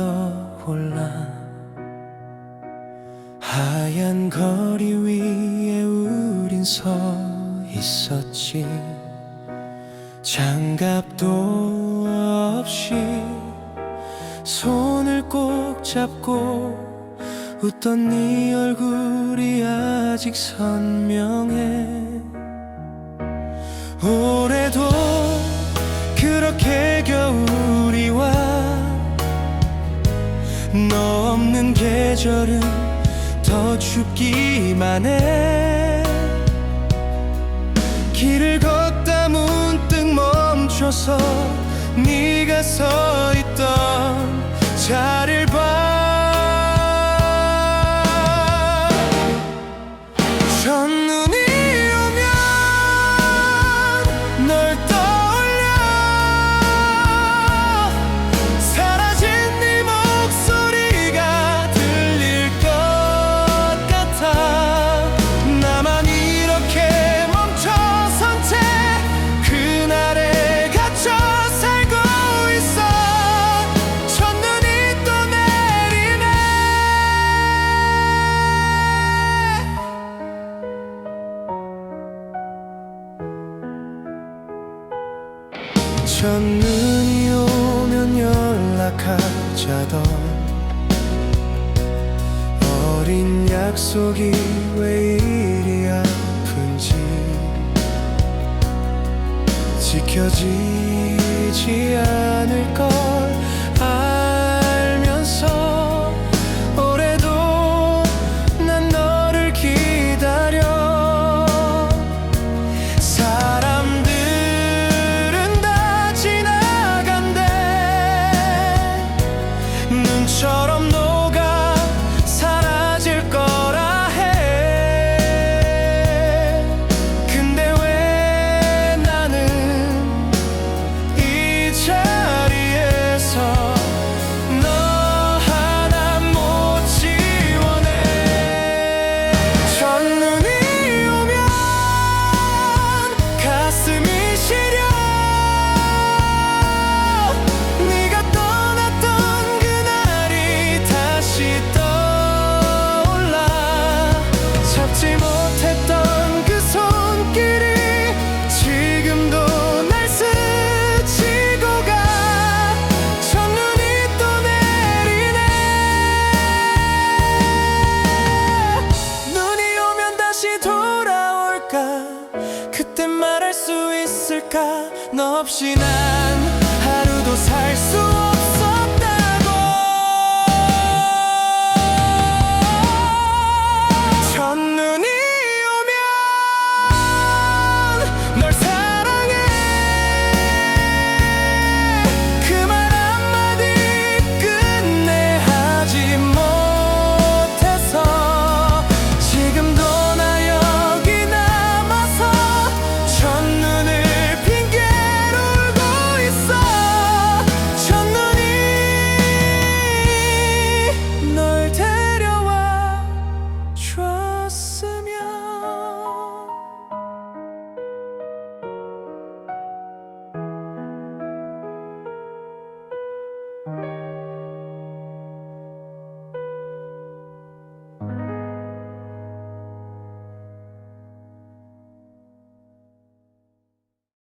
떠올라. 하얀 거리 위에 우린 서 있었지. 장갑도 없이 손을 꼭 잡고 웃던 네 얼굴이 아직 선명해. 올해 너 없는 계절은 더 춥기만 해. 길을 걷다 문득 멈춰서 네가 서 있던 자리를 첫눈이 오면 연락하자던 어린 약속이 왜 이리 아픈지 지켜지지 수 있을까? 너 없이 난